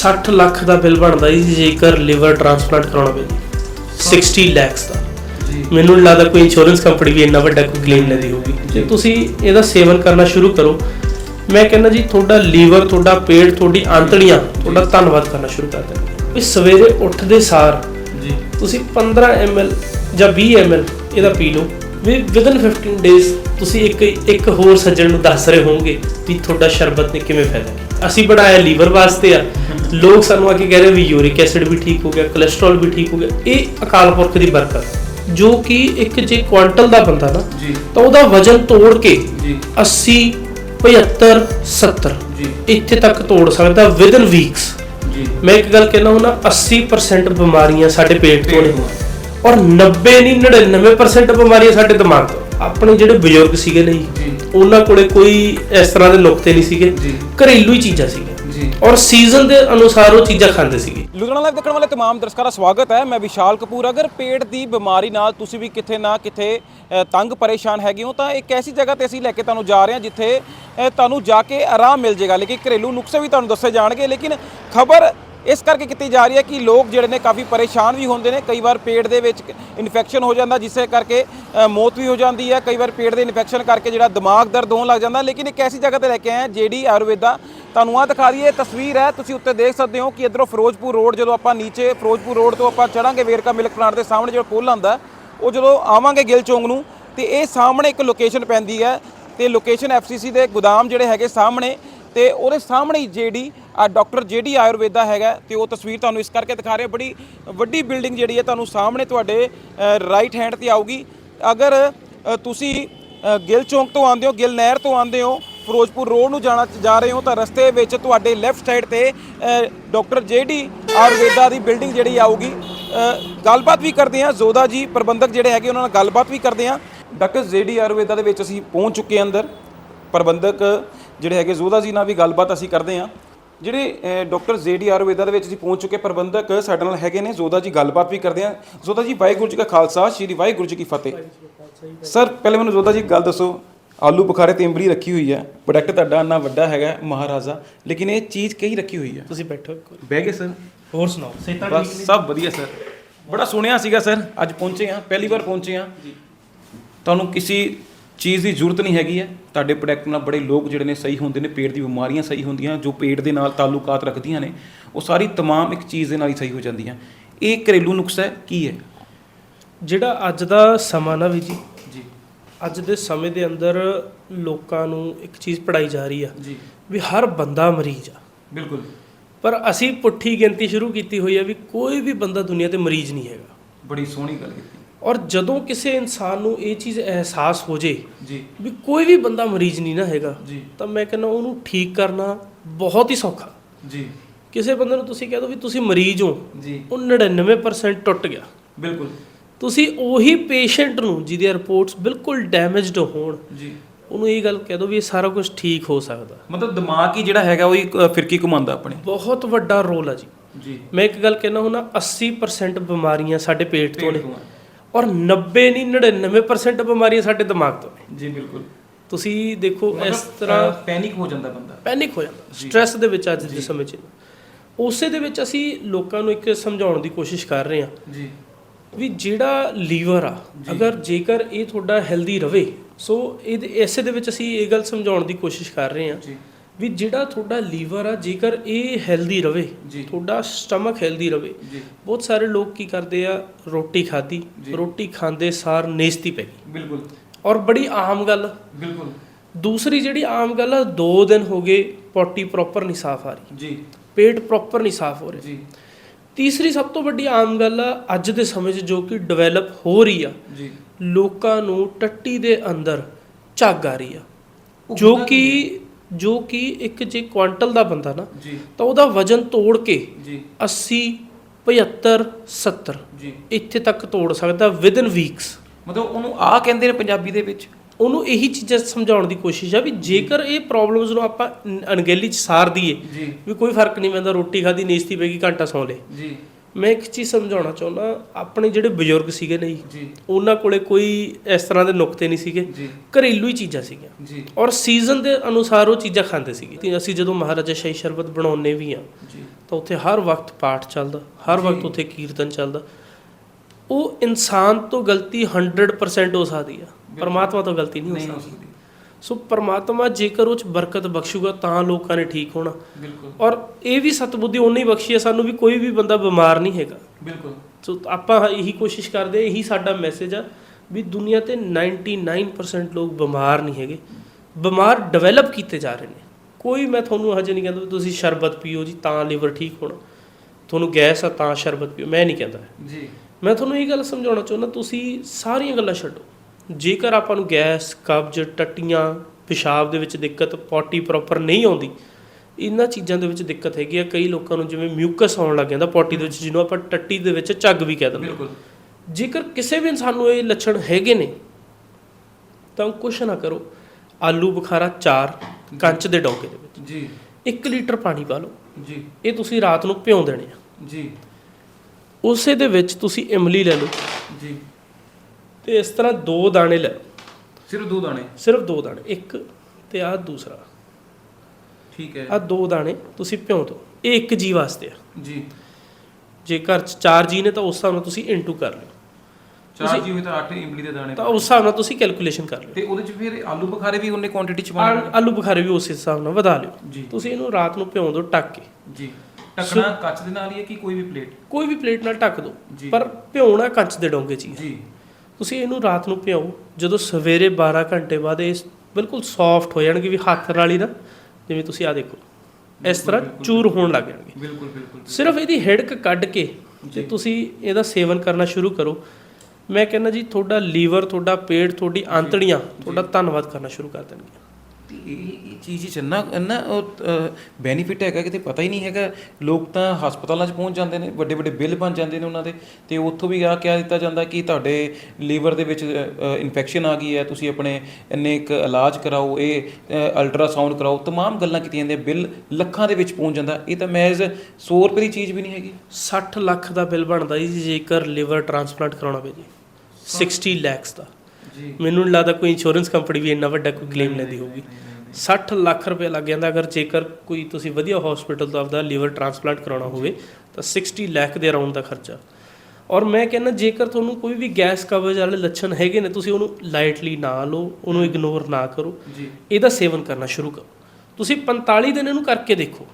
60 ਲੱਖ ਦਾ bill ਬਣਦਾ ਜੀ ਜੇਕਰ ਲਿਵਰ ਟ੍ਰਾਂਸਪਲਾਂਟ ਕਰਾਉਣਾ ਪਵੇ 60 ਲੱਖ ਦਾ। ਮੈਨੂੰ ਨਹੀਂ ਲੱਗਦਾ ਕੋਈ ਇੰਸ਼ੋਰੈਂਸ ਕੰਪਨੀ ਵੀ ਇੰਨਾ ਵੱਡਾ ਕੋਈ ਕਲੇਮ ਲੈਂਦੀ ਹੋਊਗੀ। ਜੇ ਤੁਸੀਂ ਇਹਦਾ ਸੇਵਨ ਕਰਨਾ ਸ਼ੁਰੂ ਕਰੋ ਮੈਂ ਕਹਿੰਦਾ ਜੀ ਤੁਹਾਡਾ ਲੀਵਰ ਤੁਹਾਡਾ ਪੇਟ ਤੁਹਾਡੀ ਆਂਤੜੀਆਂ ਤੁਹਾਡਾ ਧੰਨਵਾਦ ਕਰਨਾ ਸ਼ੁਰੂ ਕਰ ਦੇਣਗੇ ਵੀ ਸਵੇਰੇ ਉੱਠਦੇ ਸਾਰ ਜੀ। ਤੁਸੀਂ 15 ml ਜਾਂ 20 ml ਇਹਦਾ ਪੀ ਲਓ। ਵੀ ਵਿਦਨ 15 ਡੇਜ਼ ਤੁਸੀਂ ਇੱਕ ਇੱਕ ਹੋਰ ਸੱਜਣ ਨੂੰ ਦੱਸ ਰਹੇ ਹੋਵੋਗੇ ਵੀ ਤੁਹਾਡਾ ਸ਼ਰਬਤ ਨੇ ਕਿਵੇਂ ਫਾਇਦਾ ਕੀਤਾ। ਅਸੀਂ ਬਣਾਇਆ ਲੀਵਰ ਵਾਸਤੇ ਆ। ਲੋਕ ਸਾਨੂੰ ਆ ਕੇ ਕਹਿ ਰਹੇ ਵੀ ਯੂਰਿਕ ਐਸਿਡ ਵੀ ਠੀਕ ਹੋ ਗਿਆ ਕੋਲੇਸਟ੍ਰੋਲ ਵੀ ਠੀਕ ਹੋ ਗਿਆ ਇਹ ਅਕਾਲ ਪੁਰਖ ਦੀ ਬਰਕਤ ਜੋ ਕਿ ਇੱਕ ਜੇ ਕੁਆਂਟਲ ਦਾ ਬੰਦਾ ਨਾ ਜੀ। ਤਾਂ ਉਹਦਾ ਵਜਨ ਤੋੜ ਕੇ ਜੀ। 80 75 70 ਜੀ। ਇੱਥੇ ਤੱਕ ਤੋੜ ਸਕਦਾ ਵਿਦਨ ਵੀਕਸ ਜੀ। ਮੈਂ ਇੱਕ ਗੱਲ ਕਹਿਣਾ ਹੁੰਦਾ 80% ਬਿਮਾਰੀਆਂ ਸਾਡੇ ਪੇਟ ਤੋਂ ਨੇ। ਔਰ 90 ਨਹੀਂ 99% ਬਿਮਾਰੀਆਂ ਸਾਡੇ ਦਿਮਾਗ ਤੋਂ। ਆਪਣੇ ਜਿਹੜੇ ਬਜ਼ੁਰਗ ਸੀਗੇ ਨਹੀਂ ਜੀ। ਉਹਨਾਂ ਕੋਲੇ ਕੋਈ ਇਸ ਤਰ੍ਹਾਂ ਦੇ ਨੁਕਤੇ ਨਹੀਂ ਸੀਗੇ। ਘਰੇਲੂ ਹੀ ਚੀਜ਼ਾਂ ਸੀਗੀਆਂ। ਜੀ ਔਰ ਸੀਜ਼ਨ ਦੇ ਅਨੁਸਾਰ ਉਹ ਚੀਜ਼ਾਂ ਖਾਂਦੇ ਸੀਗੇ ਲੁਧਿਆਣਾ ਲਾਈਵ ਦੇਖਣ ਵਾਲੇ तमाम ਦਰਸ਼ਕਾਂ ਦਾ ਸਵਾਗਤ ਹੈ ਮੈਂ ਵਿਸ਼ਾਲ ਕਪੂਰ ਅਗਰ ਪੇਟ ਦੀ ਬਿਮਾਰੀ ਨਾਲ ਤੁਸੀਂ ਵੀ ਕਿਤੇ ਨਾ ਕਿਤੇ ਅ, ਤੰਗ ਪਰੇਸ਼ਾਨ ਹੈਗੇ ਹੋ ਤਾਂ ਇੱਕ ਐਸੀ ਜਗ੍ਹਾ ਤੇ ਅਸੀਂ ਲੈ ਕੇ ਤੁਹਾਨੂੰ ਜਾ ਰਹੇ ਹਾਂ ਜਿੱਥੇ ਅ, ਤੁਹਾਨੂੰ ਜਾ ਕੇ ਆਰਾਮ ਮਿਲ ਜਾਏਗਾ ਲੇਕਿਨ ਘਰੇਲੂ ਨੁਕਸੇ ਵੀ ਤੁਹਾਨੂੰ ਦੱਸੇ ਜਾਣਗੇ ਲੇਕਿਨ ਖਬਰ ਇਸ ਕਰਕੇ ਕੀਤੀ ਜਾ ਰਹੀ ਹੈ ਕਿ ਲੋਕ ਜਿਹੜੇ ਨੇ ਕਾਫੀ ਪਰੇਸ਼ਾਨ ਵੀ ਹੁੰਦੇ ਨੇ। ਕਈ ਵਾਰ ਪੇਟ ਦੇ ਵਿੱਚ ਇਨਫੈਕਸ਼ਨ ਹੋ ਜਾਂਦਾ, ਜਿਸੇ ਕਰਕੇ ਮੌਤ ਵੀ ਹੋ ਜਾਂਦੀ ਹੈ। ਕਈ ਵਾਰ ਪੇਟ ਦੇ ਇਨਫੈਕਸ਼ਨ ਕਰਕੇ ਜਿਹੜਾ ਦਿਮਾਗ ਦਰਦ ਹੋਣ ਲੱਗ ਜਾਂਦਾ ਲੇਕਿਨ ਇੱਕ ਐਸੀ ਜਗ੍ਹਾ ਤੇ ਲੈ ਕੇ ਆਏ ਜਿਹੜੀ ਆਯੁਰਵੇਦਾ। ਤੁਹਾਨੂੰ ਆ ਦਿਖਾ ਰਹੀ ਹੈ ਤਸਵੀਰ ਹੈ। ਤੁਸੀਂ ਉੱਤੇ ਦੇਖ ਸਕਦੇ ਹੋ ਕਿ ਇਧਰੋਂ ਫਿਰੋਜ਼ਪੁਰ ਰੋਡ, ਜਦੋਂ ਆਪਾਂ ਨੀਚੇ ਫਿਰੋਜ਼ਪੁਰ ਰੋਡ ਤੋਂ ਆਪਾਂ ਚੜਾਂਗੇ, ਵੇਰਕਾ ਮਿਲਕ ਪਲਾਂਟ ਦੇ ਸਾਹਮਣੇ ਜਿਹੜਾ ਪੁਲ ਆਉਂਦਾ, ਉਹ ਜਦੋਂ ਆਵਾਂਗੇ ਗਿੱਲ ਚੌਂਕ ਨੂੰ, ਤੇ ਇਹ ਸਾਹਮਣੇ ਇੱਕ ਲੋਕੇਸ਼ਨ ਪੈਂਦੀ ਹੈ। ਤੇ ਲੋਕੇਸ਼ਨ ਐਫਸੀਸੀ ਦੇ ਗੋਦਾਮ ਜਿਹੜੇ ਹੈਗੇ ਸਾਹਮਣੇ। ਤੇ ਉਹਦੇ ਸਾਹਮਣੇ ਹੀ ਜਿਹੜੀ ਡਾਕਟਰ ਜੇਡੀ ਆਯੁਰਵੇਦਾ ਹੈਗਾ ਤੇ ਉਹ ਤਸਵੀਰ ਤੁਹਾਨੂੰ ਇਸ ਕਰਕੇ ਦਿਖਾ ਰਿਹਾ। ਬੜੀ ਵੱਡੀ ਬਿਲਡਿੰਗ ਜਿਹੜੀ ਹੈ ਤੁਹਾਨੂੰ ਸਾਹਮਣੇ ਤੁਹਾਡੇ ਰਾਈਟ ਹੈਂਡ ਤੇ ਆਊਗੀ। ਅਗਰ ਤੁਸੀਂ ਗਿੱਲ ਚੌਂਕ ਤੋਂ ਆਉਂਦੇ ਹੋ, ਗਿੱਲ ਨਹਿਰ ਤੋਂ ਆਉਂਦੇ ਹੋ, ਫਿਰੋਜ਼ਪੁਰ ਰੋਡ ਨੂੰ ਜਾਣਾ, ਜਾ ਰਹੇ ਹੋ ਤਾਂ ਰਸਤੇ ਵਿੱਚ ਤੁਹਾਡੇ ਲੈਫਟ ਸਾਈਡ ਤੇ ਡਾਕਟਰ ਜੇਡੀ ਆਯੁਰਵੇਦਾ ਦੀ ਬਿਲਡਿੰਗ ਜਿਹੜੀ ਆਊਗੀ। ਗੱਲਬਾਤ ਵੀ ਕਰਦੇ ਹਾਂ। ਜ਼ੋਦਾ ਜੀ ਪ੍ਰਬੰਧਕ ਜਿਹੜੇ ਹੈਗੇ, ਉਹਨਾਂ ਨਾਲ ਗੱਲਬਾਤ ਵੀ ਕਰਦੇ ਹਾਂ। ਡਾਕਟਰ ਜੇਡੀ ਆਯੁਰਵੇਦਾ ਦੇ ਵਿੱਚ ਅਸੀਂ ਪਹੁੰਚ ਚੁੱਕੇ ਹਾਂ ਅੰਦਰ। ਪ੍ਰਬੰਧਕ ਜਿਹੜੇ ਹੈਗੇ ਜ਼ੋਦਾ ਜੀ ਨਾਲ ਵੀ ਗੱਲਬਾਤ ਅਸੀਂ ਕਰਦੇ ਹਾਂ। ਜਿਹੜੇ ਡਾਕਟਰ ਜੇਡੀ ਆਯੁਰਵੇਦਾ ਦੇ ਵਿੱਚ ਅਸੀਂ ਪਹੁੰਚ ਚੁੱਕੇ ਪ੍ਰਬੰਧਕ ਸਾਡੇ ਨਾਲ ਹੈਗੇ ਨੇ ਜ਼ੋਦਾ ਜੀ ਗੱਲਬਾਤ ਵੀ ਕਰਦੇ ਹਾਂ। ਜ਼ੋਦਾ ਜੀ ਵਾਹਿਗੁਰੂ ਜੀ ਕਾ ਖਾਲਸਾ ਸ਼੍ਰੀ ਵਾਹਿਗੁਰੂ ਜੀ ਕੀ ਫਤਿਹ। ਸਰ ਪਹਿਲੇ ਮੈਨੂੰ ਜ਼ੋਦਾ ਜੀ ਗੱਲ ਦੱਸੋ ਆਲੂ ਬੁਖਾਰੇ ਤੇ ਇੰਬਲੀ ਰੱਖੀ ਹੋਈ ਹੈ ਪ੍ਰੋਡਕਟ ਤੁਹਾਡਾ ਇੰਨਾ ਵੱਡਾ ਹੈਗਾ ਮਹਾਰਾਜਾ ਲੇਕਿਨ ਇਹ ਚੀਜ਼ ਕਹੀ ਰੱਖੀ ਹੋਈ ਹੈ? ਤੁਸੀਂ ਬੈਠੋ। ਬਹਿ ਗਏ ਸਰ। ਹੋਰ ਸੁਣਾਓ ਸੇਤਾ ਬਸ ਸਭ ਵਧੀਆ ਸਰ। ਬੜਾ ਸੁਣਿਆ ਸੀਗਾ ਸਰ। ਅੱਜ ਪਹੁੰਚੇ ਆ ਪਹਿਲੀ ਵਾਰ ਪਹੁੰਚੇ ਆ ਤੁਹਾਨੂੰ ਕਿਸੇ ਚੀਜ਼ ਦੀ ਜ਼ਰੂਰਤ ਨਹੀਂ ਹੈਗੀ ਹੈ। ਤੁਹਾਡੇ ਪ੍ਰੋਡਕਟ ਨਾਲ ਬੜੇ ਲੋਕ ਜਿਹੜੇ ਨੇ ਸਹੀ ਹੁੰਦੇ ਨੇ ਪੇਟ ਦੀ ਬਿਮਾਰੀਆਂ ਸਹੀ ਹੁੰਦੀਆਂ ਜੋ ਪੇਟ ਦੇ ਨਾਲ ਤਾਲੁਕਾਤ ਰੱਖਦੀਆਂ ਨੇ ਉਹ ਸਾਰੀ ਤਮਾਮ ਇੱਕ ਚੀਜ਼ ਦੇ ਨਾਲ ਹੀ ਸਹੀ ਹੋ ਜਾਂਦੀਆਂ। ਇਹ ਘਰੇਲੂ ਨੁਕਸਾ ਹੈ ਕੀ ਹੈ? ਜਿਹੜਾ ਅੱਜ ਦਾ ਸਮਾਂ ਨਾ ਵੀ ਜੀ ਜੀ। ਅੱਜ ਦੇ ਸਮੇਂ ਦੇ ਅੰਦਰ ਲੋਕਾਂ ਨੂੰ ਇੱਕ ਚੀਜ਼ ਪੜਾਈ ਜਾ ਰਹੀ ਆ ਜੀ। ਵੀ ਹਰ ਬੰਦਾ ਮਰੀਜ਼ ਆ। ਬਿਲਕੁਲ। ਪਰ ਅਸੀਂ ਪੁੱਠੀ ਗਿਣਤੀ ਸ਼ੁਰੂ ਕੀਤੀ ਹੋਈ ਹੈ ਵੀ ਕੋਈ ਵੀ ਬੰਦਾ ਦੁਨੀਆ ਤੇ ਮਰੀਜ਼ ਨਹੀਂ ਹੈਗਾ। ਬੜੀ ਸੋਹਣੀ ਗੱਲ ਕੀਤੀ। ਔਰ ਜਦੋਂ ਕਿਸੇ ਇਨਸਾਨ ਨੂੰ ਇਹ ਚੀਜ਼ ਅਹਿਸਾਸ ਹੋ ਜੇ ਜੀ। ਵੀ ਕੋਈ ਵੀ ਬੰਦਾ ਮਰੀਜ਼ ਨਹੀਂ ਨਾ ਹੈਗਾ ਜੀ। ਤਾਂ ਮੈਂ ਕਹਿੰਦਾ ਉਹਨੂੰ ਠੀਕ ਕਰਨਾ ਬਹੁਤ ਹੀ ਸੌਖਾ। ਜੀ। ਕਿਸੇ ਬੰਦੇ ਨੂੰ ਤੁਸੀਂ ਕਹਿ ਦੋ ਵੀ ਤੁਸੀਂ ਮਰੀਜ਼ ਹੋ ਜੀ। ਉਹ 99% ਟੁੱਟ ਗਿਆ। ਬਿਲਕੁਲ। ਤੁਸੀਂ ਉਹੀ ਪੇਸ਼ੈਂਟ ਨੂੰ ਜਿਹਦੀਆਂ ਰਿਪੋਰਟਸ ਬਿਲਕੁਲ ਡੈਮੇਜਡ ਹੋਣ ਜੀ। ਉਹਨੂੰ ਇਹ ਗੱਲ ਕਹਿ ਦੋ ਵੀ ਇਹ ਸਾਰਾ ਕੁਝ ਠੀਕ ਹੋ ਸਕਦਾ। ਮਤਲਬ ਦਿਮਾਗ ਹੀ ਜਿਹੜਾ ਹੈਗਾ ਉਹ ਹੀ ਫਿਰਕੀ ਘੁਮਾਉਂਦਾ ਆਪਣੇ। ਬਹੁਤ ਵੱਡਾ ਰੋਲ ਆ ਜੀ। ਜੀ। ਮੈਂ ਇੱਕ ਗੱਲ ਕਹਿਣਾ ਹੁੰਦਾ 80% ਬਿਮਾਰੀਆਂ ਸਾਡੇ ਪੇਟ ਤੋਂ ਨੇ। ਔਰ 90 ਨਹੀਂ 99% ਬਿਮਾਰੀਆਂ ਸਾਡੇ ਦਿਮਾਗ ਤੋਂ ਨੇ। ਜੀ ਬਿਲਕੁਲ। ਤੁਸੀਂ ਦੇਖੋ ਇਸ ਤਰ੍ਹਾਂ ਪੈਨਿਕ ਹੋ ਜਾਂਦਾ ਬੰਦਾ। ਪੈਨਿਕ ਹੋ ਜਾਂਦਾ। ਸਟ੍ਰੈਸ ਦੇ ਵਿੱਚ ਅੱਜ ਦੇ ਸਮੇਂ 'ਚ। ਉਸੇ ਦੇ ਵਿੱਚ ਅਸੀਂ ਲੋਕਾਂ ਨੂੰ ਇੱਕ ਸਮਝਾਉਣ ਦੀ ਕੋਸ਼ਿਸ਼ ਕਰ ਰਹੇ ਹਾਂ ਜੀ। ਵੀ ਜਿਹੜਾ ਲੀਵਰ ਆ ਅਗਰ ਜੇਕਰ ਇਹ ਤੁਹਾਡਾ ਹੈਲਦੀ ਰਵੇ ਸੋ ਇਹ ਇਸੇ ਦੇ ਵਿੱਚ ਅਸੀਂ ਇਹ ਗੱਲ ਸਮਝਾਉਣ ਦੀ ਕੋਸ਼ਿਸ਼ ਕਰ ਰਹੇ ਹਾਂ ਜੀ। ਵੀ ਜਿਹੜਾ ਤੁਹਾਡਾ ਲੀਵਰ ਆ ਜੇਕਰ ਇਹ ਹੈਲਦੀ ਰਵੇ ਜੀ। ਤੁਹਾਡਾ ਸਟਮਕ ਹੈਲਦੀ ਰਵੇ ਜੀ। ਬਹੁਤ ਸਾਰੇ ਲੋਕ ਕੀ ਕਰਦੇ ਆ ਰੋਟੀ ਜੀ। ਰੋਟੀ ਖਾਂਦੇ ਸਾਰ ਨੇਸਤੀ ਪੈ ਗਈ। ਬਿਲਕੁਲ। ਔਰ ਬੜੀ ਆਮ ਗੱਲ। ਬਿਲਕੁਲ। ਦੂਸਰੀ ਜਿਹੜੀ ਆਮ ਗੱਲ ਆ 2 ਦਿਨ ਹੋ ਗਏ ਪੋਟੀ ਪ੍ਰੋਪਰ ਨਹੀਂ ਸਾਫ਼ ਆ ਰਹੀ। ਜੀ। ਪੇਟ ਪ੍ਰੋਪਰ ਨਹੀਂ ਸਾਫ਼ ਹੋ ਰਿਹਾ। ਜੀ। ਤੀਸਰੀ ਸਭ ਤੋਂ ਵੱਡੀ ਆਮ ਗੱਲ ਆ ਅੱਜ ਦੇ ਸਮੇਂ 'ਚ ਜੋ ਕਿ ਡਿਵੈਲਪ ਹੋ ਰਹੀ ਆ ਜੀ। ਲੋਕਾਂ ਨੂੰ ਟੱਟੀ ਦੇ ਅੰਦਰ ਝੱਗ ਆ ਰਹੀ ਆ। ਜੋ ਕਿ ਜੋ ਕਿ ਇੱਕ ਜੇ ਕੁਆਂਟਲ ਦਾ ਬੰਦਾ ਨਾ ਜੀ। ਤਾਂ ਉਹਦਾ ਵਜਨ ਤੋੜ ਕੇ ਜੀ। 80 75 70 ਜੀ। ਇੱਥੇ ਤੱਕ ਤੋੜ ਸਕਦਾ ਵਿਦਨ ਵੀਕਸ ਮਤਲਬ ਉਹਨੂੰ ਆ ਕਹਿੰਦੇ ਨੇ ਪੰਜਾਬੀ ਦੇ ਵਿੱਚ? ਉਹਨੂੰ ਇਹੀ ਚੀਜ਼ਾਂ ਸਮਝਾਉਣ ਦੀ ਕੋਸ਼ਿਸ਼ ਆ ਵੀ ਜੇਕਰ ਇਹ ਪ੍ਰੋਬਲਮਸ ਨੂੰ ਆਪਾਂ ਅਣ- ਅਣਗਹਿਲੀ ਚ ਸਾਰ ਦਈਏ ਵੀ ਕੋਈ ਫ਼ਰਕ ਨਹੀਂ ਪੈਂਦਾ ਰੋਟੀ ਖਾਦੀ ਨੀਸਤੀ ਪੈਗੀ ਘੰਟਾ ਸੌਂ ਲੇ ਜੀ। ਮੈਂ ਇੱਕ ਚੀਜ਼ ਸਮਝਾਉਣਾ ਚਾਹੁੰਦਾ ਆਪਣੇ ਜਿਹੜੇ ਬਜ਼ੁਰਗ ਸੀਗੇ ਨਹੀਂ ਜੀ। ਉਹਨਾਂ ਕੋਲੇ ਕੋਈ ਇਸ ਤਰ੍ਹਾਂ ਦੇ ਨੁਕਤੇ ਨਹੀਂ ਸੀਗੇ। ਘਰੇਲੂ ਹੀ ਚੀਜ਼ਾਂ ਸੀਗੀਆਂ। ਜੀ। ਔਰ ਸੀਜ਼ਨ ਦੇ ਅਨੁਸਾਰ ਉਹ ਚੀਜ਼ਾਂ ਖਾਂਦੇ ਸੀਗੇ। ਤੇ ਅਸੀਂ ਜਦੋਂ ਮਹਾਰਾਜਾ ਸ਼ਾਹੀ ਸ਼ਰਬਤ ਬਣਾਉਂਦੇ ਵੀ ਆ ਜੀ। ਤਾਂ ਉੱਥੇ ਹਰ ਵਕਤ ਪਾਠ ਚੱਲਦਾ ਹਰ ਵਕਤ ਉੱਥੇ ਕੀਰਤਨ ਚੱਲਦਾ। ਉਹ ਇਨਸਾਨ ਤੋਂ ਗਲਤੀ 100% ਹੋ ਸਕਦੀ ਆ। ਪਰਮਾਤਮਾ ਤੋਂ ਗਲਤੀ ਨਹੀਂ ਹੋ ਸਕਦੀ। ਸੋ ਪਰਮਾਤਮਾ ਜੇਕਰ ਉਹ ਚ ਬਰਕਤ ਬਖਸ਼ੂਗਾ ਤਾਂ ਲੋਕਾਂ ਨੇ ਠੀਕ ਹੋਣਾ। ਬਿਲਕੁਲ। ਔਰ ਇਹ ਵੀ ਸਤਬੁੱਧੀ ਉਹਨੇ ਬਖਸ਼ੀ ਹੈ ਸਾਨੂੰ ਵੀ ਕੋਈ ਵੀ ਬੰਦਾ ਬਿਮਾਰ ਨਹੀਂ ਹੈਗਾ। ਬਿਲਕੁਲ। ਸੋ ਆਪਾਂ ਇਹੀ ਕੋਸ਼ਿਸ਼ ਕਰਦੇ ਇਹੀ ਸਾਡਾ ਮੈਸੇਜ ਆ ਵੀ ਦੁਨੀਆ ਤੇ 99% ਲੋਕ ਬਿਮਾਰ ਨਹੀਂ ਹੈਗੇ। ਬਿਮਾਰ ਡਿਵੈਲਪ ਕੀਤੇ ਜਾ ਰਹੇ ਨੇ। ਕੋਈ ਮੈਂ ਤੁਹਾਨੂੰ ਹਜੇ ਨਹੀਂ ਕਹਿੰਦਾ ਤੁਸੀਂ ਸ਼ਰਬਤ ਪੀਓ ਜੀ ਤਾਂ ਲਿਵਰ ਠੀਕ ਹੋਣਾ। ਤੁਹਾਨੂੰ ਗੈਸ ਆ ਤਾਂ ਸ਼ਰਬਤ ਪੀਓ ਮੈਂ ਨਹੀਂ ਕਹਿੰਦਾ। ਜੀ। ਮੈਂ ਤੁਹਾਨੂੰ ਇਹ ਗੱਲ ਸਮਝਾਉਣਾ ਚਾਹੁੰਦਾ ਤੁਸੀਂ ਸਾਰੀਆਂ ਗੱਲਾਂ ਛੱਡੋ। ਜੇਕਰ ਆਪਾਂ ਨੂੰ ਗੈਸ ਕਬਜ਼ ਟੱਟੀਆਂ ਪਿਸ਼ਾਬ ਦੇ ਵਿੱਚ ਦਿੱਕਤ ਪੋਟੀ ਪ੍ਰੋਪਰ ਨਹੀਂ ਆਉਂਦੀ ਇਹਨਾਂ ਚੀਜ਼ਾਂ ਦੇ ਵਿੱਚ ਦਿੱਕਤ ਹੈਗੀ ਆ। ਕਈ ਲੋਕਾਂ ਨੂੰ ਜਿਵੇਂ ਮਿਊਕਸ ਆਉਣ ਲੱਗ ਜਾਂਦਾ ਪੋਟੀ ਦੇ ਵਿੱਚ ਜਿਹਨੂੰ ਆਪਾਂ ਟੱਟੀ ਦੇ ਵਿੱਚ ਝੱਗ ਵੀ ਕਹਿ ਦਿੰਦੇ ਜੇਕਰ ਕਿਸੇ ਵੀ ਇਨਸਾਨ ਨੂੰ ਇਹ ਲੱਛਣ ਹੈਗੇ ਨੇ ਤਾਂ ਕੁਛ ਨਾ ਕਰੋ। ਆਲੂ ਬੁਖਾਰਾ ਚਾਰ ਕੰਚ ਦੇ ਡੋਗੇ ਦੇ ਵਿੱਚ। ਜੀ। 1 ਲੀਟਰ ਪਾਣੀ ਪਾ ਲਓ। ਜੀ। ਇਹ ਤੁਸੀਂ ਰਾਤ ਨੂੰ ਭਿਉਂ ਦੇਣੇ ਆ। ਜੀ। ਉਸੇ ਦੇ ਵਿੱਚ ਤੁਸੀਂ ਇਮਲੀ ਲੈ ਲਓ। ਜੀ। ਤੇ ਇਸ ਤਰ੍ਹਾਂ ਦੋ ਦਾਣੇ ਲੈ ਲਓ। ਸਿਰਫ ਦੋ ਦਾਣੇ? ਸਿਰਫ ਦੋ ਦਾਣੇ ਇੱਕ ਤੇ ਆਹ ਦੂਸਰਾ। ਠੀਕ ਹੈ। ਆਹ ਦੋ ਦਾਣੇ ਤੁਸੀਂ ਭਿਉਂ ਦਿਓ। ਇਹ ਇੱਕ ਜੀ ਵਾਸਤੇ ਆ। ਜੀ। ਜੇ ਘਰ 'ਚ ਚਾਰ ਜੀ ਨੇ ਤਾਂ ਉਸ ਹਿਸਾਬ ਨਾਲ ਤੁਸੀਂ ਇਨਟੂ ਕਰ ਲਿਓ। ਚਾਰ ਤੁਸੀਂ- ਜੀ ਹੋਏ ਤਾਂ 8 ਇਮਲੀ ਦੇ ਦਾਣੇ ਤਾਂ ਉਸ ਹਿਸਾਬ ਨਾਲ ਤੁਸੀਂ ਕੈਲਕੂਲੇਸ਼ਨ ਕਰ ਲਿਓ। ਤੇ ਉਹਦੇ ਚ ਫਿਰ ਆਲੂ ਬੁਖਾਰੇ ਵੀ ਉਹਨੇ ਕੁਆਂਟੀਟੀ ਚ ਪਾਉਣੇ ਆਲੂ ਬੁਖਾਰੇ ਵੀ ਉਸ ਹਿਸਾਬ ਨਾਲ ਵਧਾ ਲਿਓ। ਜੀ। ਤੁਸੀਂ ਇਹਨੂੰ ਰਾਤ ਨੂੰ ਭਿਉਂ ਦਿਓ ਟੱਕ ਕੇ। ਜੀ। ਢੱਕਣਾ ਕੱਚ ਦੇ ਨਾਲ ਹੀ ਹੈ ਕਿ ਕੋਈ ਵੀ ਪਲੇਟ ਕੋਈ ਵੀ ਪਲੇਟ ਨਾਲ ਢੱਕ ਦਿਓ। ਜੀ। ਪਰ ਭਿਉਣਾ ਕੱਚ ਦੇ ਡੋਂਗੇ 'ਚ ਹੀ ਹੈ। ਜੀ। ਤੁਸੀਂ ਇਹਨੂੰ ਰਾਤ ਨੂੰ ਭਿਓ ਜਦੋਂ ਸਵੇਰੇ 12 ਘੰਟੇ ਬਾਅਦ ਇਹ ਬਿਲਕੁਲ ਸੌਫਟ ਹੋ ਜਾਣਗੇ ਵੀ ਹੱਥ ਨਾਲ ਹੀ ਨਾ ਜਿਵੇਂ ਤੁਸੀਂ ਆ ਦੇਖੋ। ਇਸ ਤਰ੍ਹਾਂ ਚੂਰ ਹੋਣ ਲੱਗ ਜਾਣਗੇ। ਬਿਲਕੁਲ ਬਿਲਕੁਲ। ਸਿਰਫ ਇਹਦੀ ਹਿੜਕ ਕੱਢ ਕੇ ਜੀ। ਤੁਸੀਂ ਇਹਦਾ ਸੇਵਨ ਕਰਨਾ ਸ਼ੁਰੂ ਕਰੋ। ਮੈਂ ਕਹਿੰਦਾ ਜੀ ਤੁਹਾਡਾ ਲੀਵਰ ਤੁਹਾਡਾ ਪੇਟ ਤੁਹਾਡੀ ਆਂਤੜੀਆਂ ਤੁਹਾਡਾ ਧੰਨਵਾਦ ਕਰਨਾ ਸ਼ੁਰੂ ਕਰ ਦੇਣਗੀਆਂ। ਤੇ ਇਹ ਇਹ ਚੀਜ਼ ਚ ਇੰਨਾ ਇੰਨਾ ਬੈਨੀਫਿਟ ਹੈਗਾ ਕਿਤੇ ਪਤਾ ਹੀ ਨਹੀਂ ਹੈਗਾ ਲੋਕ ਤਾਂ ਹਸਪਤਾਲਾਂ 'ਚ ਪਹੁੰਚ ਜਾਂਦੇ ਨੇ ਵੱਡੇ ਵੱਡੇ ਬਿੱਲ ਬਣ ਜਾਂਦੇ ਨੇ ਉਹਨਾਂ ਦੇ ਤੇ ਉੱਥੋਂ ਵੀ ਆ ਕਿਹਾ ਦਿੱਤਾ ਜਾਂਦਾ ਕਿ ਤੁਹਾਡੇ ਲੀਵਰ ਦੇ ਵਿੱਚ ਇਨਫੈਕਸ਼ਨ ਆ ਗਈ ਹੈ ਤੁਸੀਂ ਆਪਣੇ ਇੰਨੇ ਇੱਕ ਇਲਾਜ ਕਰਾਓ ਇਹ ਅਲਟਰਾਸਾਊਂਡ ਕਰਾਓ तमाम ਗੱਲਾਂ ਕੀਤੀਆਂ ਜਾਂਦੀਆਂ ਬਿੱਲ ਲੱਖਾਂ ਦੇ ਵਿੱਚ ਪਹੁੰਚ ਜਾਂਦਾ ਇਹ ਤਾਂ ਮੈਜ਼ 100 ਰੁਪਏ ਦੀ ਚੀਜ਼ ਵੀ ਨਹੀਂ ਹੈਗੀ 60 ਲੱਖ ਦਾ ਬਿੱਲ ਬਣਦਾ ਜੀ ਜੇਕਰ ਲਿਵਰ ਟ੍ਰਾਂਸਪਲਾਂਟ ਕਰਾਉਣਾ ਪਵੇ ਜੀ 60 ਲੱਖ ਦਾ ਜੀ ਮੈਨੂੰ ਨਹੀਂ ਲੱਗਦਾ ਕੋਈ ਇੰਸ਼ੋਰੈਂਸ ਕੰਪਨੀ ਵੀ ਇੰਨਾ ਵੱਡਾ ਕੋਈ ਕਲੇਮ ਲੈਂਦੀ ਹੋਊਗੀ। 60 ਲੱਖ ਰੁਪਏ ਲੱਗ ਜਾਂਦਾ ਅਗਰ ਜੇਕਰ ਕੋਈ ਤੁਸੀਂ ਵਧੀਆ ਹਸਪੀਟਲ ਤੋਂ ਆਪਦਾ ਲਿਵਰ ਟ੍ਰਾਂਸਪਲਾਂਟ ਕਰਾਉਣਾ ਹੋਵੇ ਤਾਂ 60 ਲੱਖ ਦੇ ਅਰਾਊਂਡ ਦਾ ਖਰਚਾ। ਔਰ ਮੈਂ ਕਹਿੰਦਾ ਜੇਕਰ ਤੁਹਾਨੂੰ ਕੋਈ ਵੀ ਗੈਸ ਕਵਰੇਜ ਵਾਲੇ ਲੱਛਣ ਹੈਗੇ ਨੇ ਤੁਸੀਂ ਉਹਨੂੰ ਲਾਈਟਲੀ ਨਾ ਲਓ ਉਹਨੂੰ ਇਗਨੋਰ ਨਾ ਕਰੋ। ਜੀ। ਇਹਦਾ ਸੇਵਨ ਕਰਨਾ ਸ਼ੁਰੂ ਕਰੋ। ਤੁਸੀਂ 45 ਦਿਨ ਇਹਨੂੰ ਕਰਕੇ ਦੇਖੋ।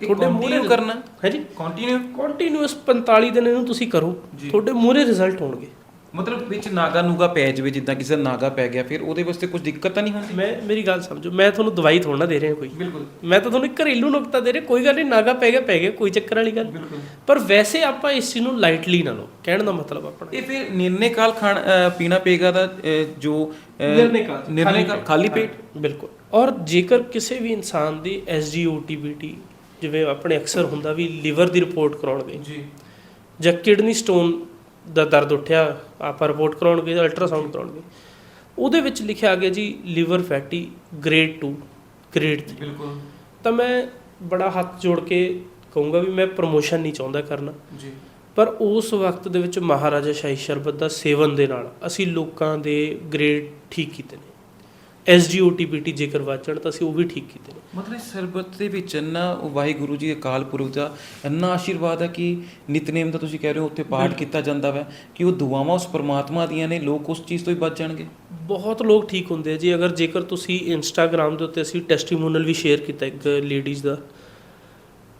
ਤੁਹਾਡੇ ਮੂਹਰੇ ਕਰਨਾ? ਹੈ ਜੀ ਕੰਟੀਨਿਊ ਕੰਟੀਨਿਊਸ 45 ਦਿਨ ਇਹਨੂੰ ਤੁਸੀਂ ਕਰੋ। ਤੁਹਾਡੇ ਮੂਹਰੇ ਰਿਜ਼ਲਟ ਹੋਣਗੇ। ਮਤਲਬ ਵਿੱਚ ਨਾਗਾ ਨੂਗਾ ਪੈ ਜਾਵੇ ਜਿੱਦਾਂ ਕਿਸੇ ਦਾ ਨਾਗਾ ਪੈ ਗਿਆ ਫਿਰ ਉਹਦੇ ਵਾਸਤੇ ਕੁਝ ਦਿੱਕਤ ਤਾਂ ਨਹੀਂ ਹੁੰਦੀ? ਮੈਂ ਮੇਰੀ ਗੱਲ ਸਮਝੋ ਮੈਂ ਤੁਹਾਨੂੰ ਦਵਾਈ ਥੋੜਾ ਨਾ ਦੇ ਰਿਹਾ ਕੋਈ। ਬਿਲਕੁਲ। ਮੈਂ ਤਾਂ ਤੁਹਾਨੂੰ ਇੱਕ ਘਰੇਲੂ ਨੁਕਤਾ ਦੇ ਰਿਹਾ ਕੋਈ ਗੱਲ ਨਹੀਂ ਨਾਗਾ ਪੈ ਗਿਆ ਪੈ ਗਿਆ ਕੋਈ ਚੱਕਰ ਵਾਲੀ ਗੱਲ। ਬਿਲਕੁਲ। ਪਰ ਵੈਸੇ ਆਪਾਂ ਇਸ ਚੀਜ਼ ਨੂੰ ਲਾਈਟਲੀ ਨਾ ਲਓ ਕਹਿਣ ਦਾ ਮਤਲਬ ਆਪਣਾ। ਇਹ ਫਿਰ ਨਿਰਣੇ ਕਾਲ ਖਾਣ ਪੀਣਾ ਪਏਗਾ ਦਾ ਜੋ ਅ, ਨਿਰਣੇ ਕਾਲ ਖਾਲੀ ਕਾਲ ਪੇਟ। ਖਾਲੀ ਪੇਟ? ਬਿਲਕੁਲ। ਔਰ ਜੇਕਰ ਕਿਸੇ ਵੀ ਇਨਸਾਨ ਦੀ ਐਸਜੀਓਟੀਬੀਟੀ ਜਿਵੇਂ ਆਪਣੇ ਅਕਸਰ ਹੁੰਦਾ ਵੀ ਲਿਵਰ ਦੀ ਰਿਪੋਰਟ ਕਰਾਉਣ ਗਏ ਜੀ। ਜਾਂ ਕਿਡਨੀ ਸਟੋਨ ਦਾ ਦਰਦ ਉੱਠਿਆ ਆਪਾਂ ਰਿਪੋਰਟ ਕਰਾਉਣ ਗਏ ਜਾਂ ਅਲਟਰਾਸਾਊਂਡ ਕਰਾਉਣ ਗਏ ਉਹਦੇ ਵਿੱਚ ਲਿਖਿਆ ਗਿਆ ਜੀ ਲਿਵਰ ਫੈਟੀ ਗ੍ਰੇਡ 2 ਗ੍ਰੇਡ 3 ਬਿਲਕੁਲ। ਤਾਂ ਮੈਂ ਬੜਾ ਹੱਥ ਜੋੜ ਕੇ ਕਹੂੰਗਾ ਵੀ ਮੈਂ ਪ੍ਰਮੋਸ਼ਨ ਨਹੀਂ ਚਾਹੁੰਦਾ ਕਰਨਾ। ਜੀ। ਪਰ ਉਸ ਵਕਤ ਦੇ ਵਿੱਚ ਮਹਾਰਾਜਾ ਸ਼ਾਹੀ ਸ਼ਰਬਤ ਦਾ ਸੇਵਨ ਦੇ ਨਾਲ ਅਸੀਂ ਲੋਕਾਂ ਦੇ ਗ੍ਰੇਡ ਠੀਕ ਕੀਤੇ ਨੇ। ਐਸਜੀਓਟੀਪੀਟੀ ਜੇਕਰ ਵਾਚਣ ਤਾਂ ਅਸੀਂ ਉਹ ਵੀ ਠੀਕ ਕੀਤੇ ਨੇ। ਮਤਲਬ ਇਸ ਸਰਬਤ ਦੇ ਵਿੱਚ ਇੰਨਾ ਉਹ ਵਾਹਿਗੁਰੂ ਜੀ ਅਕਾਲ ਪੁਰਖ ਦਾ ਇੰਨਾ ਆਸ਼ੀਰਵਾਦ ਹੈ ਕਿ ਨਿਤਨੇਮ ਦਾ ਤੁਸੀਂ ਕਹਿ ਰਹੇ ਹੋ ਉੱਥੇ ਪਾਠ ਕੀਤਾ ਜਾਂਦਾ ਵਾ ਕਿ ਉਹ ਦੁਆਵਾਂ ਉਸ ਪਰਮਾਤਮਾ ਦੀਆਂ ਨੇ ਲੋਕ ਉਸ ਚੀਜ਼ ਤੋਂ ਹੀ ਬਚ ਜਾਣਗੇ? ਬਹੁਤ ਲੋਕ ਠੀਕ ਹੁੰਦੇ ਆ ਜੀ। ਅਗਰ ਜੇਕਰ ਤੁਸੀਂ ਇੰਸਟਾਗ੍ਰam ਦੇ ਉੱਤੇ ਅਸੀਂ ਟੈਸਟੀਮੋਨੀਅਲ ਵੀ ਸ਼ੇਅਰ ਕੀਤਾ ਇੱਕ ਲੇਡੀਜ਼ ਦਾ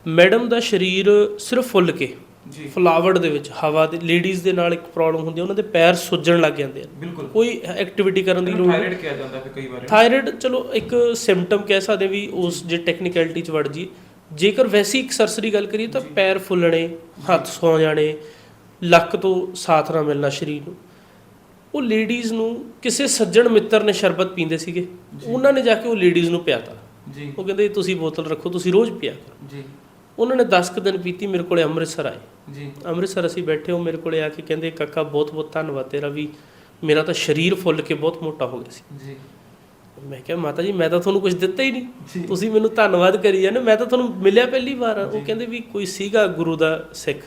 ਮੈਡਮ ਦਾ ਸਰੀਰ ਸਿਰਫ ਫੁੱਲ ਕੇ ਜੀ। ਫਲਾਵਰ ਦੇ ਵਿੱਚ ਹਵਾ ਦੇ ਲੇਡੀਜ਼ ਦੇ ਨਾਲ ਇੱਕ ਪ੍ਰੋਬਲਮ ਹੁੰਦੀ ਹੈ ਉਹਨਾਂ ਦੇ ਪੈਰ ਸੁੱਜਣ ਲੱਗ ਜਾਂਦੇ ਆ ਬਿਲਕੁਲ। ਕੋਈ ਐਕਟੀਵਿਟੀ ਕਰਨ ਦੀ ਲੋੜ ਥਾਇਰਾਇਡ ਕਿਹਾ ਜਾਂਦਾ ਫਿਰ ਕਈ ਵਾਰ। ਥਾਇਰਾਇਡ ਚਲੋ ਇੱਕ ਸਿੰਪਟਮ ਕਹਿ ਸਕਦੇ ਵੀ ਉਸ ਜੇ ਟੈਕਨੀਕੈਲਿਟੀ ਚ ਵੜ ਜੀ ਜੇਕਰ ਵੈਸੀ ਇੱਕ ਸਰਸਰੀ ਗੱਲ ਕਰੀਏ ਤਾਂ ਪੈਰ ਫੁੱਲਣੇ ਹੱਥ ਸੌ ਜਾਣੇ ਲੱਕ ਤੋਂ ਸਾਥ ਨਾ ਮਿਲਣਾ ਸਰੀਰ ਨੂੰ। ਉਹ ਲੇਡੀਜ਼ ਨੂੰ ਕਿਸੇ ਸੱਜਣ ਮਿੱਤਰ ਨੇ ਸ਼ਰਬਤ ਪੀਂਦੇ ਸੀਗੇ। ਉਹਨਾਂ ਨੇ ਜਾ ਕੇ ਉਹ ਲੇਡੀਜ਼ ਨੂੰ ਪਿਆਤਾ ਜੀ। ਉਹ ਕਹਿੰਦੇ ਤੁਸੀਂ ਬੋਤਲ ਰੱਖੋ ਤੁਸੀਂ ਰੋਜ਼ ਪੀਆ ਕਰੋ। ਜੀ। ਉਹਨਾਂ ਨੇ 10 ਕੁ ਦਿਨ ਪੀਤੀ ਮੇਰੇ ਕੋਲੇ ਅੰਮ੍ਰਿਤਸਰ ਆਏ। ਜੀ। ਅੰਮ੍ਰਿਤਸਰ ਅਸੀਂ ਬੈਠੇ ਹੋ ਮੇਰੇ ਕੋਲੇ ਆ ਕੇ ਕਹਿੰਦੇ ਕਾਕਾ ਬਹੁਤ ਬਹੁਤ ਧੰਨਵਾਦ ਤੇਰਾ ਵੀ। ਮੇਰਾ ਤਾਂ ਸਰੀਰ ਫੁੱਲ ਕੇ ਬਹੁਤ ਮੋਟਾ ਹੋ ਗਿਆ ਸੀ। ਜੀ। ਮੈਂ ਕਿਹਾ ਮਾਤਾ ਜੀ ਮੈਂ ਤਾਂ ਤੁਹਾਨੂੰ ਕੁਝ ਦਿੱਤਾ ਹੀ। ਨਹੀਂ। ਤੁਸੀਂ ਮੈਨੂੰ ਧੰਨਵਾਦ ਕਰੀ ਜਾਂਦੇ ਮੈਂ ਤਾਂ ਤੁਹਾਨੂੰ ਮਿਲਿਆ ਪਹਿਲੀ ਵਾਰ। ਆ। ਉਹ ਕਹਿੰਦੇ ਵੀ ਕੋਈ ਸੀਗਾ ਗੁਰੂ ਦਾ ਸਿੱਖ